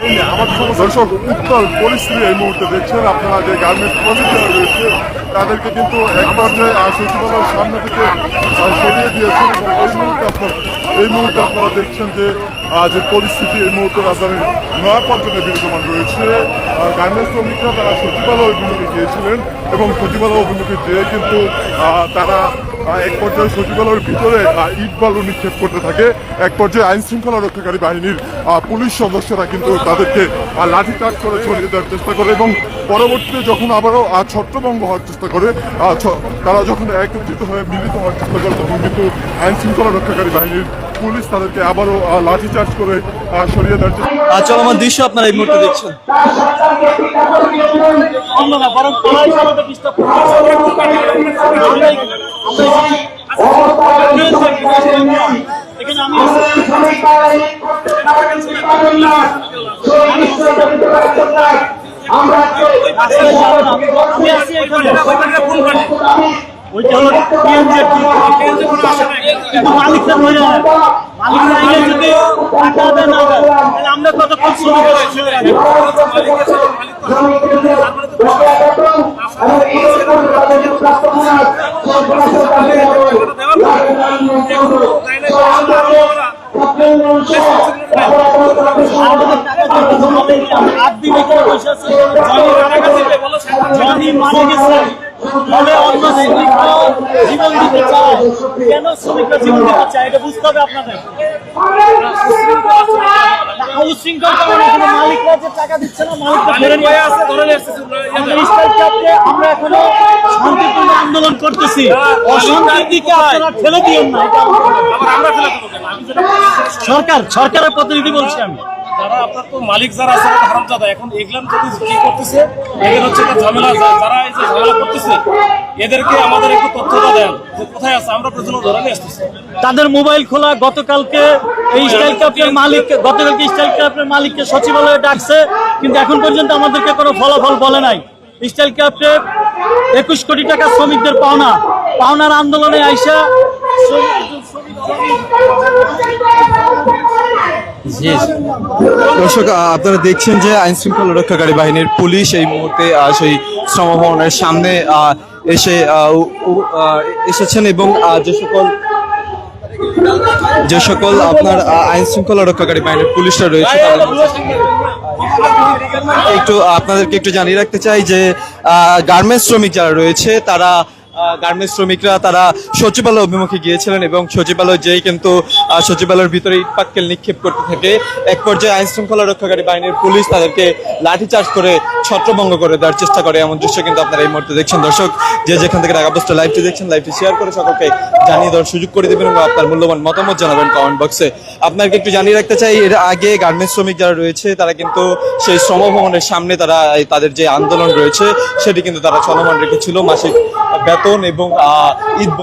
দর্শক উত্তর পরিস্থিতি এই মুহূর্তে দেখছেন। আপনারা যে গার্মেন্টস কর্মীরা রয়েছে, তাদেরকে কিন্তু এক পর্যায়ে সচিবালয়ের সামনে থেকে সরিয়ে দিয়েছেন। এবং এই মুহূর্তে আপনার এই মুহূর্তে আপনারা দেখছেন যে যে পরিস্থিতি এই মুহূর্তে রাজধানীর নয়া পর্যটনে বিরাজমান রয়েছে। গার্মেন্টস শ্রমিকরা তারা সচিবালয় অভিমুখে গিয়েছিলেন এবং সচিবালয় অভিমুখে যেয়ে কিন্তু তারা এক পর্যায়ে সচিবালয়ের ভিতরে ইট বালু নিক্ষেপ করতে থাকে। এক পর্যায়ে আইন শৃঙ্খলা রক্ষাকারী বাহিনীর পুলিশ সদস্যরা কিন্তু তাদেরকে লাঠিচার্জ করে ছড়িয়ে দেওয়ার চেষ্টা করে এবং পরবর্তীতে যখন আবারও ছত্রভঙ্গ হওয়ার চেষ্টা করে তারা যখন একত্রিত হয়ে মিলিত হওয়ার চেষ্টা করে তখন কিন্তু আইন শৃঙ্খলা রক্ষাকারী বাহিনীর পুলিশ তাদেরকে আবারও লাঠিচার্জ করে সরিয়ে দেওয়ার চেষ্টা আর চলমান দৃশ্য আপনারা এই মুহূর্তে দেখছেন। আমরা বরং তারাই আমাদের ডিস্টার্ব এখানে আমি আমি আছি এখানে ওইটা হলো টিএনজে কিন্তু মালিকরা হয়ে যায় মালিকরা যদি টাকা না কতক্ষণ শ্রমিক আট জীবন দিতে চায় কেন শ্রমিকরা জীবন দিতে চায় এটা বুঝতে হবে আপনাদের উশৃঙ্খল মালিকরা যে টাকা দিচ্ছে না মালিকরা ধরে নিয়ে আসছে আমাদের স্ট্রাইক চাপতে আমরা এখনও শান্তিপূর্ণ আন্দোলন করতেছি। অশান্তির দিকে আপনারা ঠেলে দিয়েন না সরকার সরকারের প্রতিনিধি বলছি আমি। যারা আপনার তো মালিক যারা আছে হারামজাদা। এখন এগুলাম যদি কি করতেছে, এদের হচ্ছে একটা ঝামেলা। যারা এই যে ঝামেলা করতেছে, এদেরকে আমাদের একটু তথ্যটা দেন যে কোথায় আছে। আমরা প্রয়োজন ধরে নিয়ে আসতেছি। তাদের মোবাইল খোলা, গতকালকে এই স্টাইল ক্যাপের মালিক গতকালকে স্টাইল ক্যাপের মালিককে সচিবালয়ে ডাকছে, কিন্তু এখন পর্যন্ত আমাদেরকে কোনো ফলাফল বলে নাই। স্টাইল ক্যাপে একুশ কোটি টাকা শ্রমিকদের পাওনা। পাওনার আন্দোলনে আইসা দর্শক আপনারা দেখছেন যে আইন শৃঙ্খলা রক্ষাকারী বাহিনীর পুলিশ এই মুহূর্তে সেই শ্রমভবনের সামনে এসে এসেছেন এবং যে সকল যে সকল আপনার আইন শৃঙ্খলা রক্ষাকারী বাহিনীর পুলিশরা রয়েছে একটু আপনাদেরকে একটু জানিয়ে রাখতে চাই যে গার্মেন্টস শ্রমিক যারা রয়েছে, তারা গার্মেন্টস শ্রমিকরা তারা সচিবালয় অভিমুখে গিয়েছিলেন এবং সচিবালয় যেই কিন্তু সচিবালয়ের ভিতরে ইটপাটকেল নিক্ষেপ করতে থাকে। এক পর্যায়ে আইন শৃঙ্খলা রক্ষাকারী বাহিনীর পুলিশ তাদেরকে লাঠিচার্জ করে ছত্রভঙ্গ করে দেওয়ার চেষ্টা করে এমন দৃশ্য কিন্তু আপনারা এই মুহূর্তে দেখছেন। দর্শক, যে যেখান থেকে ঢাকা পোস্টে লাইভটি দেখছেন লাইভটি শেয়ার করে সকলকে জানিয়ে দেওয়ার সুযোগ করে দেবেন এবং আপনার মূল্যবান মতামত জানাবেন কমেন্ট বক্সে আপনাকে একটু জানিয়ে রাখতে চাই, এর আগে গার্মেন্টস শ্রমিক যারা রয়েছে, তারা কিন্তু সেই শ্রমভবনের সামনে তারা তাদের যে আন্দোলন রয়েছে, সেটি কিন্তু তারা চলমান রেখেছিল। মাসিক বেতন এবং ঈদ